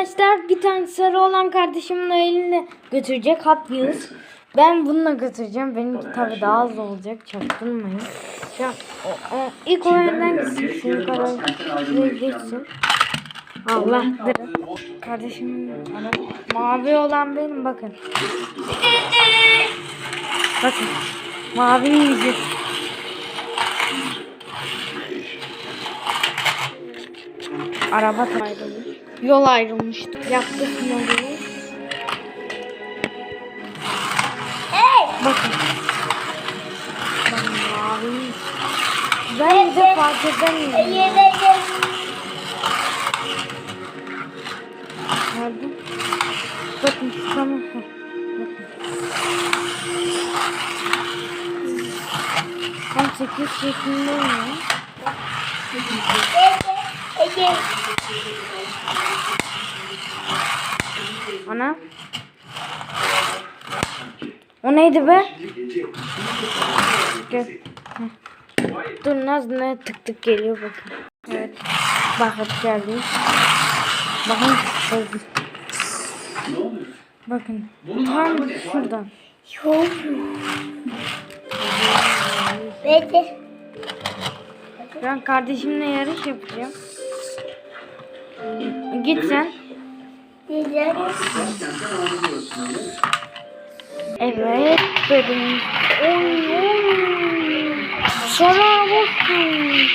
arkadaşlar bir tane sarı olan kardeşimin elini götürecek Hot Wheels. Ben bununla götüreceğim. Benimki tabi daha az olacak. Çaktırmayın. Şu an o, o, ilk oyundan gitsin. Senin kadar geçsin. Allah dur. Kardeşim mavi olan benim bakın. Bakın. Mavi yüzü. Araba ayrılmış. Yol ayrılmıştı. Yaptık yolu. Bakın. Ben mavi. Ben de fark edemiyorum. Nerede? Bakın tamam. Bakın. Tam 8 şeklinde oynuyor. Ana. O neydi be? Gel. Dur Naz ne tık tık geliyor bakın. Evet. Bakın geldi. Bakın oldu. Bakın. Tam şuradan. Ben kardeşimle yarış yapacağım. Git sen. Evet dedim. Oy oy. Sana bakın.